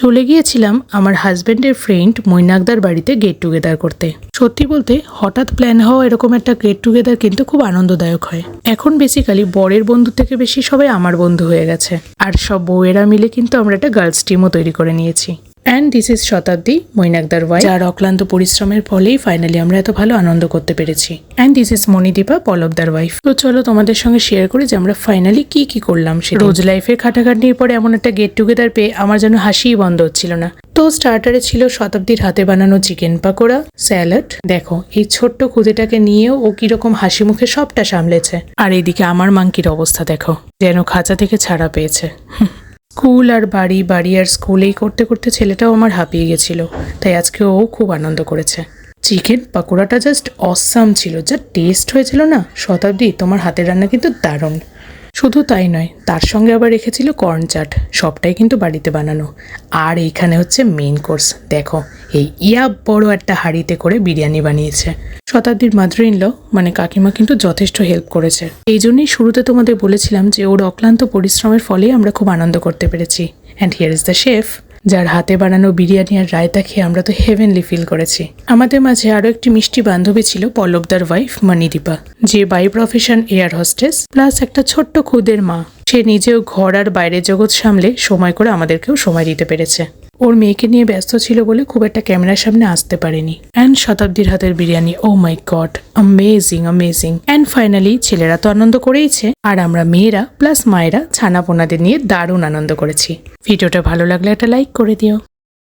চলে গিয়েছিলাম আমার হাজব্যান্ডের ফ্রেন্ড মৈনাকদার বাড়িতে গেট টুগেদার করতে। সত্যি বলতে, হঠাৎ প্ল্যান হওয়া এরকম একটা গেট টুগেদার কিন্তু খুব আনন্দদায়ক হয়। এখন বেসিক্যালি বরের বন্ধু থেকে বেশি সবাই আমার বন্ধু হয়ে গেছে। আর সব বউয়েরা মিলে কিন্তু আমরা একটা গার্লস টিমও তৈরি করে নিয়েছি। And this is Shatabdi মৈনাকদার Y যার অক্লান্ত পরিশ্রমের ফলেই ফাইনালি আমরা এত ভালো আনন্দ করতে পেরেছি। অ্যান্ড দিস ইজ মণিদীপা পলবদার ওয়াইফ তো চলো তোমাদের সঙ্গে শেয়ার করি যে আমরা ফাইনালি কি কি করলাম সে রোজ লাইফের খাটাখাটনির পরে এমন একটা গেট টুগেদার পেয়ে আমার যেন হাসিই বন্ধ হচ্ছিল না। তো স্টার্টারে ছিল শতাব্দীর হাতে বানানো চিকেন পাকোড়া স্যালাড দেখো এই ছোট্ট খুদেটাকে নিয়েও ও কীরকম হাসি মুখে সবটা সামলেছে। আর এইদিকে আমার মাংকির অবস্থা দেখো যেন খাঁচা থেকে ছাড়া পেয়েছে। হুম। স্কুল আর বাড়ি বাড়ি আর স্কুল এই করতে করতে ছেলেটাও আমার হাঁপিয়ে গেছিল। তাই আজকে ও খুব আনন্দ করেছে। চিকেন পাকোড়াটা জাস্ট অসাম ছিল। যা টেস্ট হয়েছিল না, শতাব্দী, তোমার হাতের রান্না কিন্তু দারুণ। শুধু তাই নয়, তার সঙ্গে আবার রেখেছিল কর্ন চাট সবটাই কিন্তু বাড়িতে বানানো। আর এইখানে হচ্ছে মেইন কোর্স দেখো, এই ইয়া বড় একটা হাড়িতে করে বিরিয়ানি বানিয়েছে। শতাব্দীর মাদ্র ইনল মানে কাকিমা কিন্তু যথেষ্ট হেল্প করেছে। এই জন্যই শুরুতে তোমাদের বলেছিলাম যে ওর অক্লান্ত পরিশ্রমের ফলেই আমরা খুব আনন্দ করতে পেরেছি। And here is the chef যার হাতে বানানো বিরিয়ানি আর রায়তা খেয়ে আমরা তো হেভেনলি ফিল করেছি। আমাদের মাঝে আরও একটি মিষ্টি বান্ধবী ছিল পল্লবদার ওয়াইফ মণিদীপা, যে by profession air hostess plus একটা ছোট্ট খুদের মা। সে নিজেও ঘর আর বাইরের জগৎ সামলে সময় করে আমাদেরকেও সময় দিতে পেরেছে। ওর মেয়েকে নিয়ে ব্যস্ত ছিল বলে খুব একটা ক্যামেরার সামনে আসতে পারেনি। অ্যান্ড শতাব্দীর হাতের biryani, oh my god amazing amazing and finally ছেলেরা তো আনন্দ করেইছে, আর আমরা মেয়েরা প্লাস মায়েরা ছানা পোনাদের নিয়ে দারুণ আনন্দ করেছি। ভিডিওটা ভালো লাগলে একটা লাইক করে দিও।